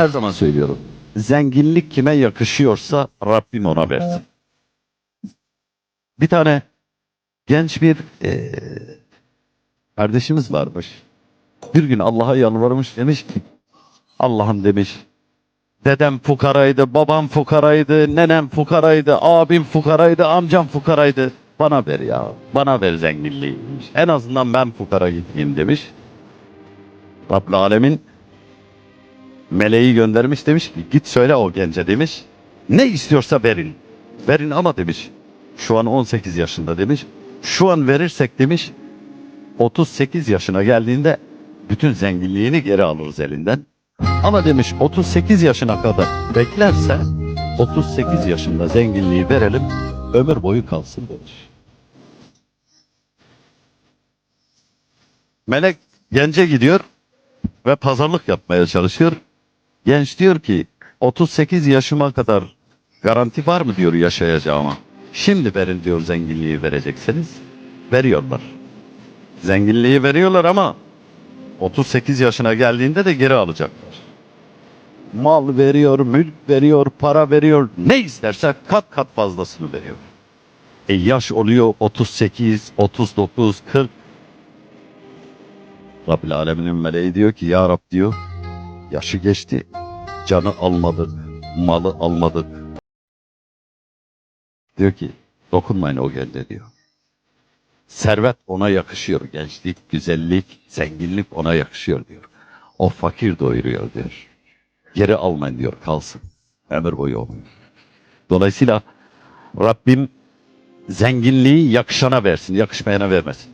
Her zaman söylüyorum. Zenginlik kime yakışıyorsa Rabbim ona versin. Bir tane genç bir eee, kardeşimiz varmış. Bir gün Allah'a yalvarmış demiş ki Allah'ım demiş dedem fukaraydı, babam fukaraydı, nenem fukaraydı, abim fukaraydı, amcam fukaraydı. Bana ver ya, bana ver zenginliği. En azından ben fukara gitmeyeyim demiş. Rabbül Alemin meleği göndermiş demiş ki git söyle o gence demiş. Ne istiyorsa verin. Verin ama demiş. Şu an 18 yaşında demiş. Şu an verirsek demiş 38 yaşına geldiğinde bütün zenginliğini geri alırız elinden. Ama demiş 38 yaşına kadar beklerse 38 yaşında zenginliği verelim ömür boyu kalsın demiş. Melek gence gidiyor ve pazarlık yapmaya çalışıyor. Genç diyor ki 38 yaşıma kadar garanti var mı diyor yaşayacağıma. Şimdi verin diyor zenginliği verecekseniz. Veriyorlar. Zenginliği veriyorlar ama 38 yaşına geldiğinde de geri alacaklar. Mal veriyor, mülk veriyor, para veriyor. Ne isterse kat kat fazlasını veriyor. E yaş oluyor 38, 39, 40. Rabbil Alemin'in meleği diyor ki Ya Rab diyor yaşı geçti. Canı almadık, malı almadık. Diyor ki dokunmayın o gelde diyor. Servet ona yakışıyor. Gençlik, güzellik, zenginlik ona yakışıyor diyor. O fakir doyuruyor diyor. Geri almayın diyor kalsın. Ömür boyu olmuyor. Dolayısıyla Rabbim zenginliği yakışana versin, yakışmayana vermesin.